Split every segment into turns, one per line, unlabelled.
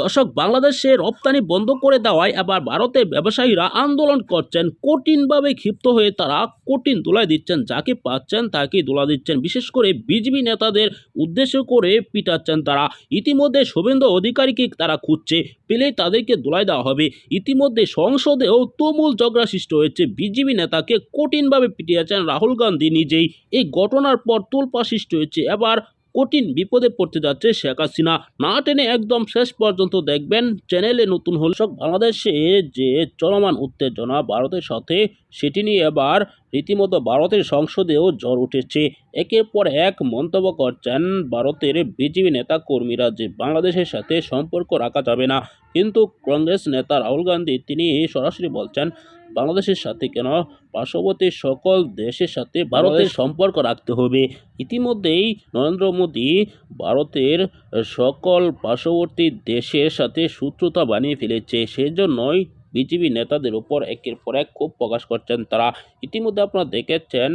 দর্শক, বাংলাদেশে রপ্তানি বন্ধ করে দেওয়ায় আবার ভারতের ব্যবসায়ীরা আন্দোলন করছেন। কঠিনভাবে ক্ষিপ্ত হয়ে তারা কঠিন দোলাই দিচ্ছেন যাকে পাচ্ছেন তাকে দোলা দিচ্ছেন। বিশেষ করে বিজেপি নেতাদের উদ্দেশ্য করে পিটাচ্ছেন তারা। ইতিমধ্যে শুভেন্দু অধিকারীকে তারা খুঁজছে, পেলেই তাদেরকে দোলাই দেওয়া হবে। ইতিমধ্যে সংসদেও তুমুল ঝগড়া সৃষ্টি হয়েছে। বিজেপি নেতাকে কঠিনভাবে পিটিয়েছেন রাহুল গান্ধী নিজেই। এই ঘটনার পর তুলপা সৃষ্টি হয়েছে। এবার কঠিন বিপদে পড়তে যাচ্ছে শেখ হাসিনা। না টেনে একদম শেষ পর্যন্ত দেখবেন চ্যানেলে নতুন হল বাংলাদেশে যে চলমান উত্তেজনা ভারতের সাথে, সেটি নিয়ে এবার রীতিমতো ভারতের সংসদেও জ্বর উঠেছে। একের পর এক মন্তব্য করছেন ভারতের বিজেপি নেতা কর্মীরা যে বাংলাদেশের সাথে সম্পর্ক রাখা যাবে না। কিন্তু কংগ্রেস নেতা রাহুল গান্ধী, তিনি সরাসরি বলছেন বাংলাদেশের সাথে কেন? পার্শ্ববর্তী সকল দেশের সাথে ভারতের সম্পর্ক রাখতে হবে। ইতিমধ্যেই নরেন্দ্র মোদী ভারতের সকল পার্শ্ববর্তী দেশের সাথে শত্রুতা বানিয়ে ফেলেছে। সেজন্যই বিজেপি নেতাদের উপর একের পর এক ক্ষোভ প্রকাশ করছেন তারা। ইতিমধ্যে আপনারা দেখেছেন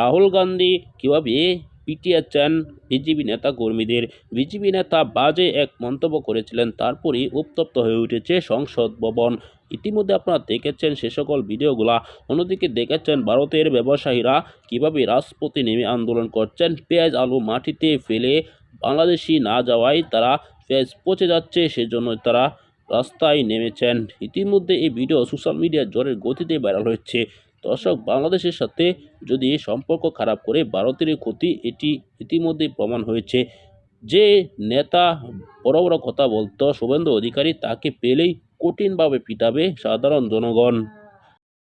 রাহুল গান্ধী কীভাবে পিটিয়েছেন বিজেপি নেতা কর্মীদের। বিজেপি নেতা বাজে এক মন্তব্য করেছিলেন, তারপরই উত্তপ্ত হয়ে উঠেছে সংসদ ভবন। ইতিমধ্যে আপনারা দেখেছেন সে সকল ভিডিওগুলা। অন্যদিকে দেখেছেন ভারতের ব্যবসায়ীরা কীভাবে রাষ্ট্রপতি নেমে আন্দোলন করছেন। পেঁয়াজ আলু মাটিতে ফেলে বাংলাদেশি না যাওয়ায় তারা পেঁয়াজ পচে যাচ্ছে, সেজন্য তারা রাস্তায় নেমেছেন। ইতিমধ্যে এই ভিডিও সোশ্যাল মিডিয়ার জোরের গতিতে ভাইরাল হচ্ছে দর্শক, বাংলাদেশের সাথে যদি সম্পর্ক খারাপ করে ভারতের ক্ষতি, এটি ইতিমধ্যে প্রমাণ হয়েছে। যে নেতা বড় বড় কথা বলতো, শুভেন্দু অধিকারী, তাকে পেলেই কঠিনভাবে পিটাবে সাধারণ জনগণ।